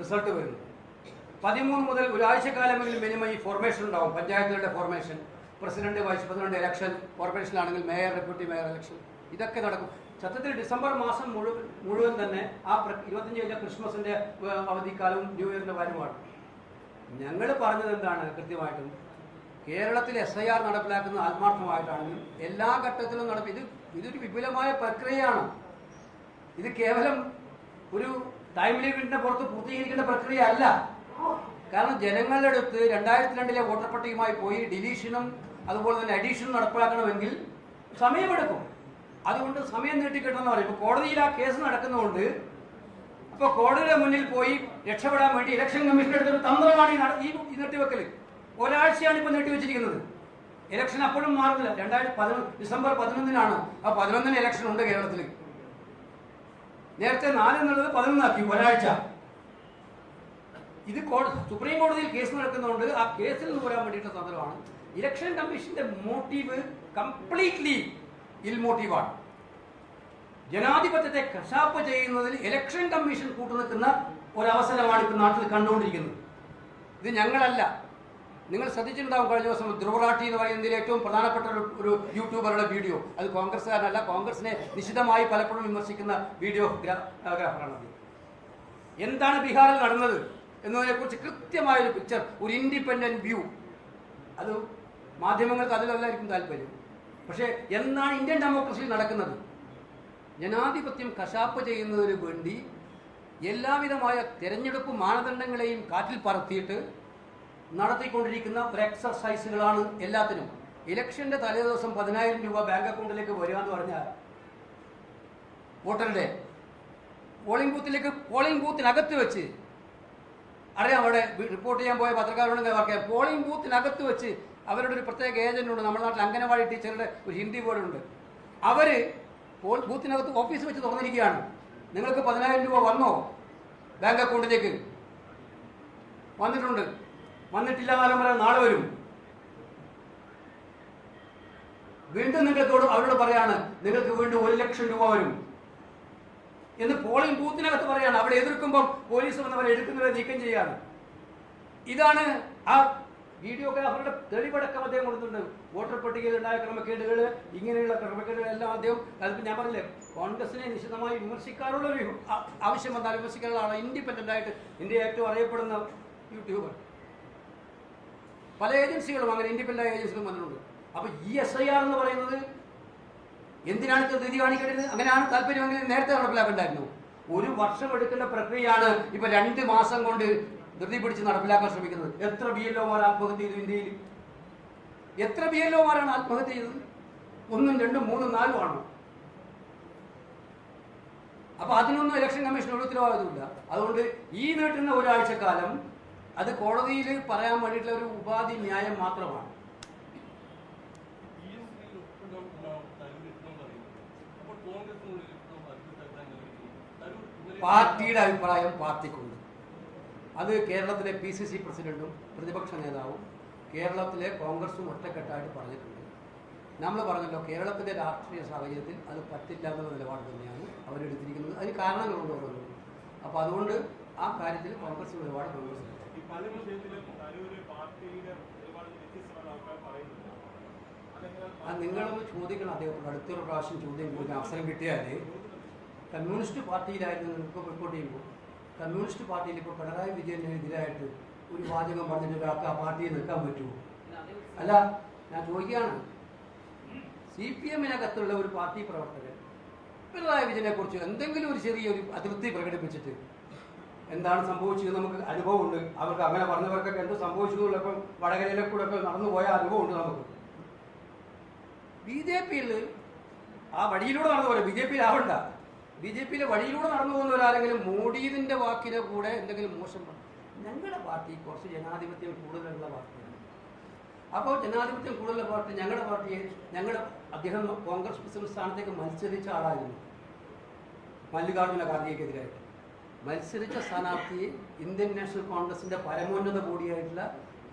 റിസൾട്ട് വരുന്നത്. പതിമൂന്ന് മുതൽ ഒരാഴ്ചക്കാലമെങ്കിലും മിനിമം ഈ ഫോർമേഷൻ ഉണ്ടാവും. പഞ്ചായത്തുകളുടെ formation president vice president election കോർപ്പറേഷനിലാണെങ്കിൽ mayor deputy mayor election ഇതൊക്കെ നടക്കും. സത്യത്തിൽ ഡിസംബർ മാസം മുഴുവൻ മുഴുവൻ തന്നെ ആ ഇരുപത്തഞ്ച് കഴിഞ്ഞ ക്രിസ്മസിന്റെ അവധിക്കാലവും ന്യൂ ഇയറിന്റെ കാര്യമാണ്. ഞങ്ങൾ പറഞ്ഞത് എന്താണ് കൃത്യമായിട്ടും? കേരളത്തിൽ എസ് ഐ ആർ നടപ്പിലാക്കുന്ന ആത്മാർത്ഥമായിട്ടാണെങ്കിലും എല്ലാ ഘട്ടത്തിലും നടപ്പി ഇത് ഇതൊരു വിപുലമായ പ്രക്രിയയാണ്. ഇത് കേവലം ഒരു ടൈം ലിമിറ്റിന്റെ പുറത്ത് പൂർത്തീകരിക്കേണ്ട പ്രക്രിയ അല്ല കാരണം ജനങ്ങളുടെ അടുത്ത് രണ്ടായിരത്തി രണ്ടിലെ വോട്ടർ പട്ടികയുമായി പോയി ഡിലീഷനും അതുപോലെ തന്നെ അഡീഷനും നടപ്പിലാക്കണമെങ്കിൽ സമയമെടുക്കും. അതുകൊണ്ട് സമയം നീട്ടിക്കിട്ടെന്ന് പറയും. ഇപ്പോൾ കോടതിയിൽ ആ കേസ് നടക്കുന്നതുകൊണ്ട് അപ്പോൾ കോടതിയുടെ മുന്നിൽ പോയി രക്ഷപ്പെടാൻ വേണ്ടി ഇലക്ഷൻ കമ്മീഷൻ എടുത്തൊരു തന്ത്രമാണ് ഈ നീട്ടിവെക്കൽ ഒരാഴ്ചയാണ് ഇപ്പോൾ നീട്ടിവെച്ചിരിക്കുന്നത് ഇലക്ഷൻ അപ്പോഴും മാറുന്നില്ല. രണ്ടായിരത്തി പതിനൊന്ന് ഡിസംബർ പതിനൊന്നിനാണ്. ആ പതിനൊന്നിന് ഇലക്ഷൻ ഉണ്ട് കേരളത്തിൽ നേരത്തെ നാല് എന്നുള്ളത് പതിനൊന്നാക്കി ഒരാഴ്ച. ഇത് സുപ്രീം കോടതിയിൽ കേസ് നടക്കുന്നതുകൊണ്ട് ആ കേസിൽ നിന്ന് വരാൻ വേണ്ടിയിട്ട് തന്ത്രമാണ് ഇലക്ഷൻ കമ്മീഷന്റെ മോട്ടീവ് കംപ്ലീറ്റ്ലി ഇൽ മോട്ടീവാണ് ജനാധിപത്യത്തെ കശാപ്പ് ചെയ്യുന്നതിൽ ഇലക്ഷൻ കമ്മീഷൻ കൂട്ടുനിൽക്കുന്ന ഒരവസരമാണ് ഇപ്പം നാട്ടിൽ കണ്ടുകൊണ്ടിരിക്കുന്നത്. ഇത് ഞങ്ങളല്ല. നിങ്ങൾ ശ്രദ്ധിച്ചിട്ടുണ്ടാവും കഴിഞ്ഞ ദിവസം ധ്രുവറാട്ടി എന്ന് പറയുന്നതിൽ ഏറ്റവും പ്രധാനപ്പെട്ട ഒരു ഒരു യൂട്യൂബറുടെ വീഡിയോ. അത് കോൺഗ്രസ്സുകാരനല്ല കോൺഗ്രസിനെ നിശിതമായി പലപ്പോഴും വിമർശിക്കുന്ന വീഡിയോ ഗ്രാഫറാണ് അത്. എന്താണ് ബീഹാറിൽ നടന്നത് എന്നതിനെക്കുറിച്ച് കൃത്യമായ ഒരു പിക്ചർ ഒരു ഇൻഡിപെൻഡന്റ് വ്യൂ അത് മാധ്യമങ്ങൾക്ക് അതിലല്ലായിരിക്കും താല്പര്യം. പക്ഷേ എന്താണ് ഇന്ത്യൻ ഡെമോക്രസിയിൽ നടക്കുന്നത്? ജനാധിപത്യം കശാപ്പ് ചെയ്യുന്നതിന് വേണ്ടി എല്ലാവിധമായ തെരഞ്ഞെടുപ്പ് മാനദണ്ഡങ്ങളെയും കാറ്റിൽ പറത്തിയിട്ട് നടത്തിക്കൊണ്ടിരിക്കുന്ന ഒരു എക്സർസൈസുകളാണ് എല്ലാത്തിനും. ഇലക്ഷന്റെ തലേദിവസം പതിനായിരം രൂപ ബാങ്ക് അക്കൗണ്ടിലേക്ക് വരിക എന്ന് പറഞ്ഞാൽ വോട്ടറുടെ പോളിംഗ് ബൂത്തിലേക്ക് പോളിംഗ് ബൂത്തിനകത്ത് വെച്ച് അറിയാം അവിടെ റിപ്പോർട്ട് ചെയ്യാൻ പോയ പത്രക്കാരോട് പറയാം പോളിംഗ് ബൂത്തിനകത്ത് വെച്ച് അവരുടെ ഒരു പ്രത്യേക ഏജന്റ് ഉണ്ട്. നമ്മുടെ നാട്ടിൽ അംഗനവാടി ടീച്ചറുടെ ഒരു ഹിന്ദി ബോർഡ് ഉണ്ട്. അവർ പോൾ ബൂത്തിനകത്ത് ഓഫീസ് വെച്ച് തുറന്നിരിക്കുകയാണ്. നിങ്ങൾക്ക് പതിനായിരം രൂപ വന്നോ? ബാങ്ക് അക്കൗണ്ടിലേക്ക്. വന്നിട്ടുണ്ട്. വന്നിട്ടില്ല എന്നാലും പറയാം നാളെ വരും. വീണ്ടും നിങ്ങൾക്കോട് അവരോട് പറയാണ് നിങ്ങൾക്ക് വീണ്ടും ഒരു ലക്ഷം രൂപ വരും. എന്ന് പോളിംഗ് ബൂത്തിനകത്ത് പറയാണ്. അവിടെ എതിർക്കുമ്പോൾ പോലീസ് വന്നവരെ എടുക്കുന്നവരെ നീക്കം ചെയ്യാണ്. ഇതാണ് ആ വീഡിയോഗ്രാഫറുടെ തെളിവടക്കം അദ്ദേഹം കൊടുത്തിട്ടുണ്ട്. വോട്ടർ പട്ടികയിൽ ഉണ്ടായ ക്രമക്കേടുകൾ ഇങ്ങനെയുള്ള ക്രമക്കേടുകൾ എല്ലാം അദ്ദേഹം അതിപ്പോൾ ഞാൻ പറഞ്ഞില്ലേ കോൺഗ്രസിനെ നിശിതമായി വിമർശിക്കാറുള്ള ഒരു ആവശ്യം വന്നാൽ വിമർശിക്കാനുള്ള ഇൻഡിപെൻഡന്റ് ആയിട്ട് ഇന്ത്യ ഏറ്റവും അറിയപ്പെടുന്ന യൂട്യൂബർ. പല ഏജൻസികളും അങ്ങനെ ഇൻഡിപെൻഡന്റ് ഏജൻസികളും വന്നിട്ടുണ്ട്. അപ്പോൾ ഈ എസ് ഐ ആർ എന്ന് പറയുന്നത് എന്തിനാണ് ധൃതി കാണിക്കേണ്ടത്? അങ്ങനെയാണ് താല്പര്യമെങ്കിൽ നേരത്തെ നടപ്പിലാക്കണ്ടായിരുന്നു. ഒരു വർഷം എടുക്കുന്ന പ്രക്രിയയാണ് ഇപ്പൊ രണ്ട് മാസം കൊണ്ട് ധൃതി പിടിച്ച് നടപ്പിലാക്കാൻ ശ്രമിക്കുന്നത്. എത്ര ബി എൽ ഒമാർ ആത്മഹത്യ ചെയ്തു ഇന്ത്യയിൽ? എത്ര ബി എൽ ഒമാരാണ് ആത്മഹത്യ ചെയ്തത്? ഒന്നും രണ്ടും മൂന്നും നാലും ആണോ? അപ്പൊ അതിനൊന്നും ഇലക്ഷൻ കമ്മീഷൻ ഒരു ഉത്തരവാദിത്തമില്ല അതുകൊണ്ട് ഈ നീട്ടുന്ന ഒരാഴ്ചക്കാലം അത് കോടതിയിൽ പറയാൻ വേണ്ടിയിട്ടുള്ള ഒരു ഉപാധി ന്യായം മാത്രമാണ്. പാർട്ടിയുടെ അഭിപ്രായം പാർട്ടിക്കുണ്ട്. അത് കേരളത്തിലെ പി സി സി പ്രസിഡന്റും പ്രതിപക്ഷ നേതാവും കേരളത്തിലെ കോൺഗ്രസും ഒറ്റക്കെട്ടായിട്ട് പറഞ്ഞിട്ടുണ്ട്. നമ്മൾ പറഞ്ഞല്ലോ കേരളത്തിലെ രാഷ്ട്രീയ സാഹചര്യത്തിൽ അത് പറ്റില്ല എന്നുള്ള നിലപാട് തന്നെയാണ് അവരെടുത്തിരിക്കുന്നത്. അതിന് കാരണങ്ങളുണ്ട് ഓരോന്നും. അപ്പോൾ അതുകൊണ്ട് ആ കാര്യത്തിൽ കോൺഗ്രസ് നിലപാട് കോൺഗ്രസ്.
ഈ പല വിഷയത്തിലും തരൂര് പാർട്ടിയുടെ ഒരുപാട് വ്യത്യസ്തമായ ആൾക്കാർ
അത് നിങ്ങളൊന്ന് ചോദിക്കണം അദ്ദേഹത്തോട് അടുത്തൊരു പ്രാവശ്യം ചോദ്യം ചോദിക്കാൻ അവസരം കിട്ടിയാൽ കമ്മ്യൂണിസ്റ്റ് പാർട്ടിയിലായിരുന്നു നിങ്ങൾക്ക് റിപ്പോർട്ട് ചെയ്യുമ്പോൾ. കമ്മ്യൂണിസ്റ്റ് പാർട്ടിയിൽ ഇപ്പോൾ പിണറായി വിജയനെതിരായിട്ട് ഒരു വാചകം പറഞ്ഞിട്ട് ഒരാൾക്ക് ആ പാർട്ടിയിൽ നിൽക്കാൻ പറ്റുമോ? അല്ല ഞാൻ ചോദിക്കുകയാണ്. സി പി എമ്മിനകത്തുള്ള ഒരു പാർട്ടി പ്രവർത്തകൻ പിണറായി വിജയനെ കുറിച്ച് എന്തെങ്കിലും ഒരു ചെറിയൊരു അതൃപ്തി പ്രകടിപ്പിച്ചിട്ട് എന്താണ് സംഭവിച്ചത് നമുക്ക് അനുഭവമുണ്ട്. അവർക്ക് അങ്ങനെ പറഞ്ഞവർക്കൊക്കെ എന്ത് സംഭവിച്ചു വടകരയിലെ കൂടെ ഒക്കെ നടന്നു പോയ അനുഭവമുണ്ട് നമുക്ക്. ബി ജെ പിയിൽ ആ വഴിയിലൂടെ നടന്നു പോലെ ബി ജെ പിയിൽ ആവണ്ട. ബി ജെ പിയിലെ വഴിയിലൂടെ നടന്നു പോകുന്ന ഒരാരെങ്കിലും മോഡീതിന്റെ വാക്കിലെ കൂടെ എന്തെങ്കിലും മോശം ഞങ്ങളുടെ പാർട്ടി കുറച്ച് ജനാധിപത്യം കൂടുതലുള്ള പാർട്ടിയാണ്. അപ്പോൾ ജനാധിപത്യം കൂടുതലുള്ള പാർട്ടി ഞങ്ങളുടെ പാർട്ടിയെ ഞങ്ങൾ അദ്ദേഹം കോൺഗ്രസ് പ്രസിഡന്റ് സ്ഥാനത്തേക്ക് മത്സരിച്ച ആളായിരുന്നു. മല്ലികാർജുന ഖാർഗെക്കെതിരായിട്ട് മത്സരിച്ച സ്ഥാനാർത്ഥിയെ ഇന്ത്യൻ നാഷണൽ കോൺഗ്രസിന്റെ പരമോന്നത കൂടിയായിട്ടുള്ള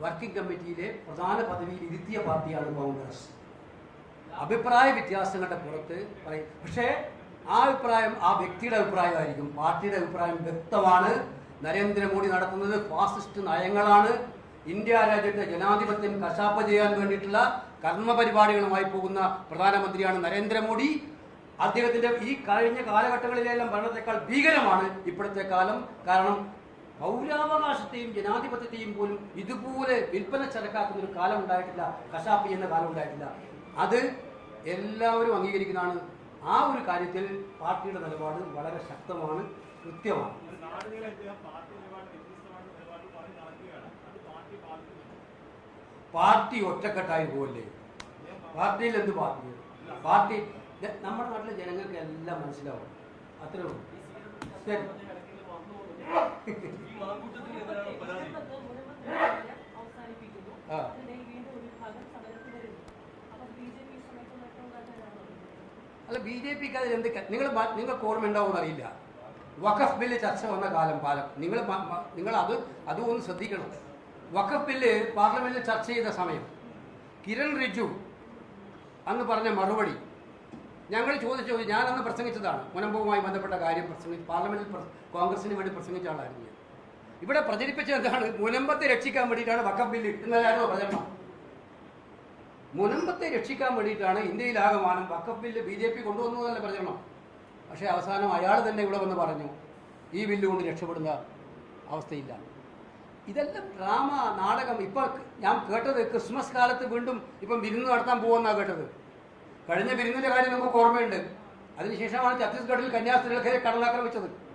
വർക്കിംഗ് കമ്മിറ്റിയിലെ പ്രധാന പദവിയിൽ ഇരുത്തിയ പാർട്ടിയാണ് കോൺഗ്രസ്. അഭിപ്രായ വ്യത്യാസങ്ങളുടെ പുറത്ത് പറയും. പക്ഷേ ആ അഭിപ്രായം ആ വ്യക്തിയുടെ അഭിപ്രായമായിരിക്കും. പാർട്ടിയുടെ അഭിപ്രായം വ്യക്തമാണ്. നരേന്ദ്രമോദി നടത്തുന്നത് ഫാസിസ്റ്റ് നയങ്ങളാണ്. ഇന്ത്യ രാജ്യത്തെ ജനാധിപത്യം കശാപ്പ് ചെയ്യാൻ വേണ്ടിയിട്ടുള്ള കർമ്മപരിപാടികളുമായി പോകുന്ന പ്രധാനമന്ത്രിയാണ് നരേന്ദ്രമോദി. അദ്ദേഹത്തിന്റെ ഈ കഴിഞ്ഞ കാലഘട്ടങ്ങളിലെല്ലാം ഭരണത്തെക്കാൾ ഭീകരമാണ് ഇപ്പോഴത്തെ കാലം. കാരണം പൗരാവകാശത്തെയും ജനാധിപത്യത്തെയും പോലും ഇതുപോലെ വിൽപ്പന ചരക്കാക്കുന്ന ഒരു കാലം ഉണ്ടായിട്ടില്ല. കശാപ്പി എന്ന കാലം ഉണ്ടായിട്ടില്ല. അത് എല്ലാവരും അംഗീകരിക്കുന്നതാണ്. ആ ഒരു കാര്യത്തിൽ പാർട്ടിയുടെ നിലപാട് വളരെ ശക്തമാണ് കൃത്യമാണ്.
പാർട്ടി
ഒറ്റക്കെട്ടായി പോകല്ലേ പാർട്ടിയിൽ എന്ത് പാർട്ടി? പാർട്ടി നമ്മുടെ നാട്ടിലെ ജനങ്ങൾക്ക് എല്ലാം മനസ്സിലാവും. അത്രേ ഉള്ളൂ. ശരി. ആ. അല്ല ബി ജെ പിക്ക് അതിൽ എന്ത് നിങ്ങൾ നിങ്ങൾക്ക് ഓർമ്മ ഉണ്ടാവും അറിയില്ല. വഖഫ് ബില്ല് ചർച്ച വന്ന കാലം പാലം. നിങ്ങൾ നിങ്ങൾ അത് അതും ഒന്ന് ശ്രദ്ധിക്കണം. വഖഫ് ബില്ല് പാർലമെന്റിൽ ചർച്ച ചെയ്ത സമയം. കിരൺ റിജു അന്ന് പറഞ്ഞ മറുപടി ഞങ്ങൾ ചോദിച്ചു ഞാൻ അന്ന് പ്രസംഗിച്ചതാണ്. മുനമ്പവുമായി ബന്ധപ്പെട്ട കാര്യം പ്രസംഗിച്ച് പാർലമെന്റിൽ കോൺഗ്രസിന് വേണ്ടി പ്രസംഗിച്ച ആളായിരുന്നു ഞാൻ. ഇവിടെ പ്രചരിപ്പിച്ചത് എന്താണ് മുനമ്പത്തെ രക്ഷിക്കാൻ വേണ്ടിയിട്ടാണ് വക്കം ബില്ല് എന്നതായിരുന്നു പ്രചരണം. മുനമ്പത്തെ രക്ഷിക്കാൻ വേണ്ടിയിട്ടാണ് ഇന്ത്യയിലാകമാനം വക്കം ബില്ല് ബി ജെ പി കൊണ്ടുവന്നു എന്നല്ല പ്രചരണം. പക്ഷേ അവസാനം അയാൾ തന്നെ ഇവിടെ വന്ന് പറഞ്ഞു ഈ ബില്ല് കൊണ്ട് രക്ഷപ്പെടുന്ന അവസ്ഥയില്ല. ഇതെല്ലാം ഡ്രാമ നാടകം. ഇപ്പം ഞാൻ കേട്ടത് ക്രിസ്മസ് കാലത്ത് വീണ്ടും ഇപ്പം വിരുന്ന് നടത്താൻ പോകുമെന്നാണ് കേട്ടത്. കഴിഞ്ഞ വിരുന്നിന്റെ കാര്യം നമുക്ക് ഓർമ്മയുണ്ട്. അതിനുശേഷമാണ് ഛത്തീസ്ഗഡിൽ കന്യാസ്ത്രീകൾക്കെതിരെ കടലാക്രമിച്ചത്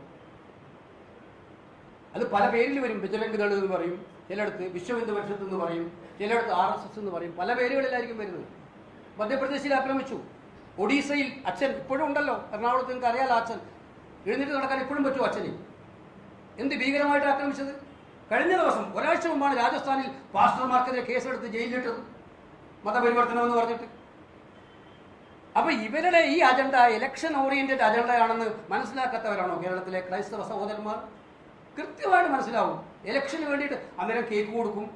അത് പല പേരിൽ വരും. ദൾ എന്ന് പറയും ചിലയിടത്ത് വിശ്വഹിന്ദു പരിഷത്ത് എന്ന് പറയും ചിലയിടത്ത് ആർ എസ് എസ് എന്ന് പറയും പല പേരുകളിലായിരിക്കും വരുന്നത്. മധ്യപ്രദേശിൽ ആക്രമിച്ചു. ഒഡീസയിൽ അച്ഛൻ ഇപ്പോഴും ഉണ്ടല്ലോ. എറണാകുളത്ത് നിങ്ങൾക്ക് അറിയാലോ അച്ഛൻ. എഴുന്നേറ്റ് നടക്കാൻ ഇപ്പോഴും പറ്റുമോ അച്ഛന്? എന്ത് ഭീകരമായിട്ട് ആക്രമിച്ചത്? കഴിഞ്ഞ ദിവസം ഒരാഴ്ച മുമ്പാണ് രാജസ്ഥാനിൽ പാസ്റ്റർമാർക്കെതിരെ കേസെടുത്ത് ജയിലിലിട്ടത്. മതപരിവർത്തനം എന്ന് പറഞ്ഞിട്ട്. അപ്പൊ ഇവരുടെ ഈ അജണ്ട ഇലക്ഷൻ ഓറിയന്റഡ് അജണ്ടയാണെന്ന് മനസ്സിലാക്കാത്തവരാണോ കേരളത്തിലെ ക്രൈസ്തവ സഹോദരന്മാർ? കൃത്യമായിട്ട് മനസ്സിലാവും. ഇലക്ഷന് വേണ്ടിയിട്ട് അന്നേരം കേക്ക് കൊടുക്കും.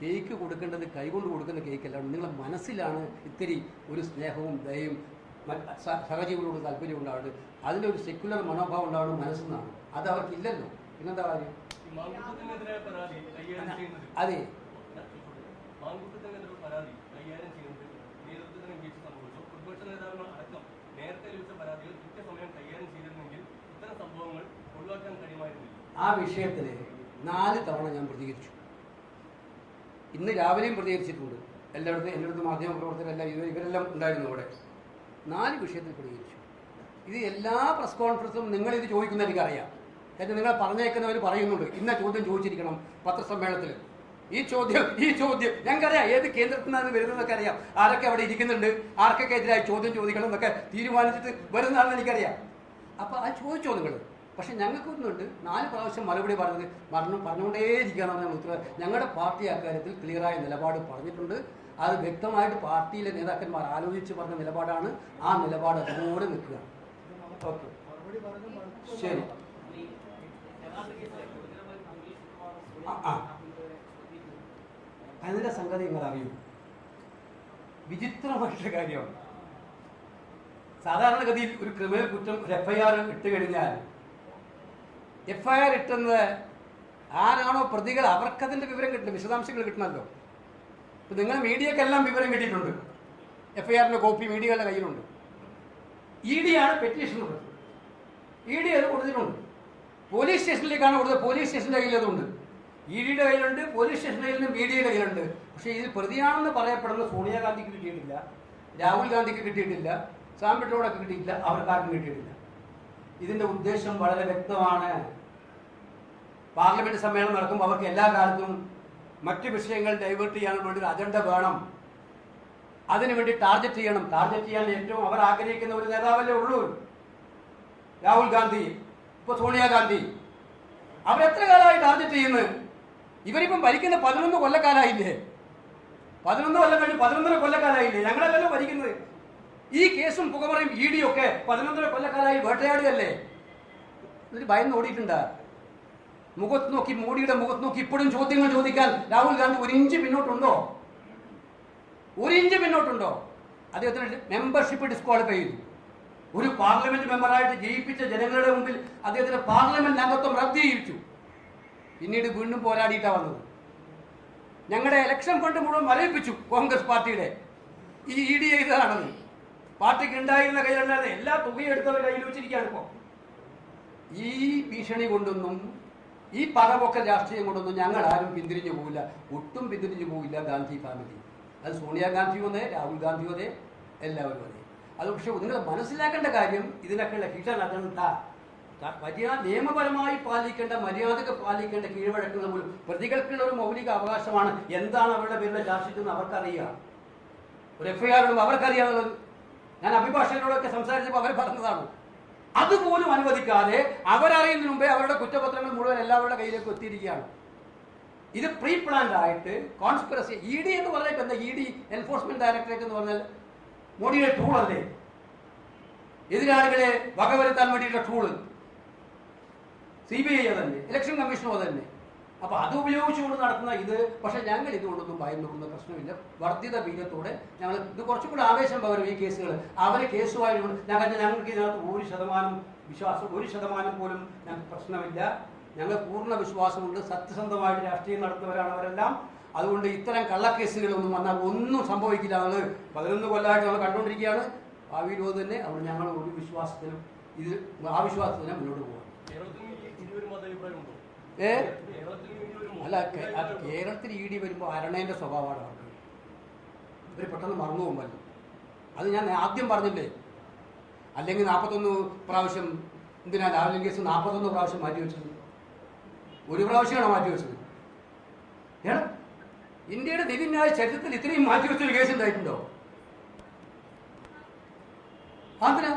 കേക്ക് കൊടുക്കേണ്ടത് കൈകൊണ്ട് കൊടുക്കുന്ന കേക്കല്ല നിങ്ങളുടെ മനസ്സിലാണ് ഇത്തിരി ഒരു സ്നേഹവും ദയയും സഹജീവികളോട് താല്പര്യം ഉണ്ടാവുന്നത് അതിന്റെ ഒരു സെക്യുലർ മനോഭാവം ഉണ്ടാവുന്നത് മനസ്സിൽ നിന്നാണ് അത് അവർക്കില്ലല്ലോ. പിന്നെന്താ കാര്യം? അതെ
മാങ്കൂട്ടത്തിനെതിരെ പരാതി കൈകാര്യം ചെയ്യുന്നത് നേതൃത്വത്തിന് വീഴ്ച സംഭവിച്ചു പ്രതിപക്ഷ നേതാവിന് അടക്കം നേരത്തെ ലഭിച്ച പരാതികൾ കൃത്യസമയം കൈകാര്യം ചെയ്തിരുന്നെങ്കിൽ ഇത്തരം സംഭവങ്ങൾ ഒഴിവാക്കാൻ കഴിയുമായിരുന്നില്ല
ആ വിഷയത്തിൽ നാല് തവണ ഞാൻ പ്രതികരിച്ചു. ഇന്ന് രാവിലെയും പ്രതികരിച്ചിട്ടുണ്ട്. എല്ലായിടത്തും എന്റെ അടുത്ത് മാധ്യമ പ്രവർത്തകരെല്ലാം ഇവർ ഇവരെല്ലാം ഉണ്ടായിരുന്നു അവിടെ. നാല് വിഷയത്തിൽ പ്രതികരിച്ചു. ഇത് എല്ലാ പ്രസ് കോൺഫറൻസും നിങ്ങൾ ഇത് ചോദിക്കുന്ന എനിക്കറിയാം. കാരണം നിങ്ങൾ പറഞ്ഞേക്കുന്നവർ പറയുന്നുണ്ട്. ഇന്ന ചോദ്യം ചോദിച്ചിരിക്കണം പത്രസമ്മേളനത്തിൽ. ഈ ചോദ്യം ഈ ചോദ്യം. ഞങ്ങൾക്കറിയാം ഏത് കേന്ദ്രത്തിൽ നിന്നാണ് വരുന്നതെന്നൊക്കെ അറിയാം. ആരൊക്കെ അവിടെ ഇരിക്കുന്നുണ്ട്? ആർക്കൊക്കെ എതിരായി ചോദ്യം ചോദിക്കണം എന്നൊക്കെ തീരുമാനിച്ചിട്ട് വരുന്നതാണെന്ന് എനിക്കറിയാം. അപ്പോൾ ആ ചോദിച്ചോ നിങ്ങൾ? പക്ഷെ ഞങ്ങൾക്കൊന്നുണ്ട് നാല് പ്രാവശ്യം മറുപടി പറഞ്ഞത് പറഞ്ഞു പറഞ്ഞുകൊണ്ടേയിരിക്കുകയാണ് ഞങ്ങൾ ഉത്തരവ്. ഞങ്ങളുടെ പാർട്ടി അക്കാര്യത്തിൽ ക്ലിയറായ നിലപാട് പറഞ്ഞിട്ടുണ്ട്. അത് വ്യക്തമായിട്ട് പാർട്ടിയിലെ നേതാക്കന്മാർ ആലോചിച്ച് പറഞ്ഞ നിലപാടാണ്. ആ നിലപാട് അതിനോട് നിൽക്കുക. ഓക്കെ. ശരി. ആ, അതിന്റെ സംഗതി നിങ്ങൾ അറിയൂ. വിചിത്രമായിട്ടുള്ള കാര്യമാണ്. സാധാരണഗതിയിൽ ഒരു ക്രിമിനൽ കുറ്റം ഒരു ഇട്ട് കഴിഞ്ഞാൽ എഫ് ഐ ആർ ഇട്ടുന്നത് ആരാണോ പ്രതികൾ അവർക്കതിന്റെ വിവരം കിട്ടും വിശദാംശങ്ങൾ കിട്ടണമല്ലോ. ഇപ്പം നിങ്ങൾ മീഡിയക്കെല്ലാം വിവരം കിട്ടിയിട്ടുണ്ട്. എഫ് ഐ ആറിന്റെ കോപ്പി മീഡിയകളുടെ കയ്യിലുണ്ട്. ഇ ഡി ആണ് പെറ്റീഷൻ കൊടുത്തത്. ഇ ഡി അത് കൊടുത്തിട്ടുണ്ട്. പോലീസ് സ്റ്റേഷനിലേക്കാണ് കൊടുത്തത്. പോലീസ് സ്റ്റേഷന്റെ കയ്യിൽ അതുണ്ട് ഇ ഡിയുടെ കയ്യിലുണ്ട് പോലീസ് സ്റ്റേഷന്റെ കയ്യിലും ബി ഡിയുടെ കയ്യിലുണ്ട്. പക്ഷേ ഇത് പ്രതിയാണെന്ന് പറയപ്പെടുന്ന സോണിയാഗാന്ധിക്ക് കിട്ടിയിട്ടില്ല രാഹുൽ ഗാന്ധിക്ക് കിട്ടിയിട്ടില്ല സാം പെട്രോളൊക്കെ കിട്ടിയിട്ടില്ല അവർക്കാർക്കും കിട്ടിയിട്ടില്ല. ഇതിന്റെ ഉദ്ദേശം വളരെ വ്യക്തമാണ്. പാർലമെന്റ് സമ്മേളനം നടക്കുമ്പോൾ അവർക്ക് എല്ലാ കാലത്തും മറ്റു വിഷയങ്ങൾ ഡൈവേർട്ട് ചെയ്യാൻ വേണ്ടി ഒരു അജണ്ട വേണം. അതിനുവേണ്ടി ടാർഗറ്റ് ചെയ്യണം. ടാർഗറ്റ് ചെയ്യാൻ ഏറ്റവും അവർ ആഗ്രഹിക്കുന്ന ഒരു നേതാവല്ലേ ഉള്ളൂ. രാഹുൽ ഗാന്ധി ഇപ്പൊ സോണിയാഗാന്ധി അവരെത്ര കാലമായി ടാർഗറ്റ് ചെയ്യുന്നത് ഇവരിപ്പം ഭരിക്കുന്ന പതിനൊന്ന് കൊല്ലക്കാലായില്ലേ? പതിനൊന്ന് കൊല്ലം കഴിഞ്ഞ് പതിനൊന്നര കൊല്ലക്കാലായില്ലേ? ഞങ്ങളല്ലല്ലോ ഭരിക്കുന്നത്. ഈ കേസും പുകമറയും ഇ ഡി ഒക്കെ പതിനൊന്നര കൊല്ലക്കാലായി വേട്ടയാടുകയല്ലേ? എന്നിട്ട് ഭയന്ന് ഓടിയിട്ടുണ്ട്? മുഖത്ത് നോക്കി മോഡിയുടെ മുഖത്ത് നോക്കി ഇപ്പോഴും ചോദ്യങ്ങൾ ചോദിക്കാൻ രാഹുൽ ഗാന്ധി ഒരു ഇഞ്ച് പിന്നോട്ടുണ്ടോ? ഒരു ഇഞ്ച് പിന്നോട്ടുണ്ടോ? അദ്ദേഹത്തിന് മെമ്പർഷിപ്പ് ഡിസ്ക്വാളിഫൈ ചെയ്തു. ഒരു പാർലമെന്റ് മെമ്പറായിട്ട് ജയിപ്പിച്ച ജനങ്ങളുടെ മുമ്പിൽ അദ്ദേഹത്തിന് പാർലമെന്റ് അംഗത്വം റദ്ദ് ചെയ്യിച്ചു പിന്നീട് വീണ്ടും പോരാടിയിട്ടാണ് വന്നത്. ഞങ്ങളുടെ ഇലക്ഷൻ ഫണ്ട് മുഴുവൻ മരവിപ്പിച്ചു കോൺഗ്രസ് പാർട്ടിയുടെ. ഈ ഇ ഡി ചെയ്തതാണത് പാർട്ടിക്ക് ഉണ്ടായിരുന്ന കയ്യിലുണ്ടായിരുന്ന എല്ലാ തുകയും എടുത്തവർ കയ്യിൽ വെച്ചിരിക്കുകയാണ് ഇപ്പോൾ ഈ ഭീഷണി കൊണ്ടൊന്നും ഈ പടപൊക്ക രാഷ്ട്രീയം കൊണ്ടൊന്നും ഞങ്ങൾ ആരും പിന്തിരിഞ്ഞു പോകില്ല ഒട്ടും പിന്തിരിഞ്ഞു പോകില്ല ഗാന്ധി ഫാമിലി. അത് സോണിയാഗാന്ധിയും അതെ രാഹുൽ ഗാന്ധിയും അതെ എല്ലാവരും അതെ അത് പക്ഷേ നിങ്ങൾ മനസ്സിലാക്കേണ്ട കാര്യം ഇതിനൊക്കെയുള്ള ഹിഷൻ അതെന്താ മര്യാദ നിയമപരമായി പാലിക്കേണ്ട മര്യാദയ്ക്ക് പാലിക്കേണ്ട കീഴ്വഴക്കുകൾ പോലും പ്രതികൾക്കുള്ള ഒരു മൗലിക അവകാശമാണ്. എന്താണ് അവരുടെ പേരിലെ ചാർജിച്ചെന്ന് അവർക്കറിയാം. ഒരു എഫ്ഐആർ ഐ അവർക്കറിയാവുന്നത് ഞാൻ അഭിഭാഷകനോടൊക്കെ സംസാരിച്ചപ്പോൾ അവർ പറഞ്ഞതാണ്. അതുപോലും അനുവദിക്കാതെ അവരറിയുന്നതിന് മുമ്പേ അവരുടെ കുറ്റപത്രങ്ങൾ മുഴുവൻ എല്ലാവരുടെ കയ്യിലേക്ക് എത്തിയിരിക്കുകയാണ്. ഇത് പ്രീ പ്ലാൻഡ് ആയിട്ട് കോൺസ്പിറസി ഇ ഡി എന്ന് പറഞ്ഞാൽ ഇപ്പം എന്താ ഇ ഡി എൻഫോഴ്സ്മെന്റ് ഡയറക്ടറേറ്റ് എന്ന് പറഞ്ഞാൽ മോഡിയുടെ ടൂൾ അല്ലേ? എതിരാളികളെ വകവരുത്താൻ വേണ്ടിയിട്ടുള്ള ടൂൾ സി ബി ഐ അതന്നെ ഇലക്ഷൻ കമ്മീഷനും അത് തന്നെ അപ്പൊ അത് ഉപയോഗിച്ചുകൊണ്ട് നടത്തുന്ന ഇത് പക്ഷെ ഞങ്ങൾ ഇതുകൊണ്ടൊന്നും ഭയന്നുകൊണ്ടുന്ന പ്രശ്നമില്ല. വർദ്ധിത ബീജത്തോടെ ഞങ്ങൾ ഇത് കുറച്ചും കൂടെ ആവേശം പകരും ഈ കേസുകൾ. അവരെ കേസുമായി ഞങ്ങൾ ഞങ്ങൾക്ക് ഇതിനകത്ത് ഒരു ശതമാനം വിശ്വാസം ഒരു ശതമാനം പോലും ഞങ്ങൾക്ക് പ്രശ്നമില്ല. ഞങ്ങൾ പൂർണ വിശ്വാസമുണ്ട്. സത്യസന്ധമായിട്ട് രാഷ്ട്രീയം നടത്തുന്നവരാണ് അവരെല്ലാം. അതുകൊണ്ട് ഇത്തരം കള്ളക്കേസുകളൊന്നും വന്നാൽ ഒന്നും സംഭവിക്കില്ല ഞങ്ങൾ പതിനൊന്ന് കൊല്ലമായിട്ട് നമ്മൾ കണ്ടുകൊണ്ടിരിക്കുകയാണ്. ഭാവിയിൽ പോലെ തന്നെ. അവർ ഞങ്ങൾ ഒരു വിശ്വാസത്തിനും ഇത് ആ വിശ്വാസത്തിനും മുന്നോട്ട് പോകാം
കേരളത്തിൽ ഇരുപത് ഉണ്ടോ?
ഏ? അല്ല അത് കേരളത്തിൽ ഇ ഡി വരുമ്പോൾ അരണേന്റെ സ്വഭാവമാണ് ഇവർ പെട്ടെന്ന് മറന്നു പോകുമല്ലോ അത് ഞാൻ ആദ്യം പറഞ്ഞില്ലേ? അല്ലെങ്കിൽ നാൽപ്പത്തൊന്ന് പ്രാവശ്യം എന്തിനാ രാവിലെ കേസ് നാൽപ്പത്തൊന്ന് പ്രാവശ്യം മാറ്റി വെച്ചത്? ഒരു പ്രാവശ്യമാണ് മാറ്റി വെച്ചത്. ഏടാ ഇന്ത്യയുടെ ദിവ്യന്യായ ചരിത്രത്തിൽ ഇത്രയും മാറ്റി വെച്ചൊരു കേസ് ഉണ്ടായിട്ടുണ്ടോ? അതിനാ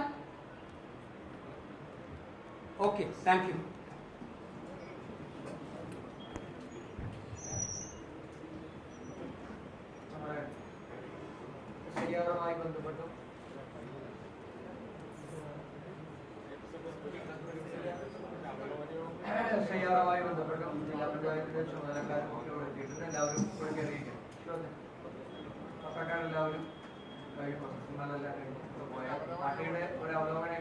ഓക്കെ താങ്ക് യു.
പരിഹാരവുമായി ബന്ധപ്പെട്ടും. തയ്യാറുമായി ബന്ധപ്പെട്ടും. ജില്ലാ പഞ്ചായത്തിന്റെ ചുമതലക്കാരും എത്തിയിട്ടുണ്ട്. എല്ലാവരും ഇപ്പോഴൊക്കെ അറിയിക്കും പത്രക്കാരെല്ലാവരും കഴിയുമ്പോൾ പോയ പാർട്ടിയുടെ ഒരു അവലോകന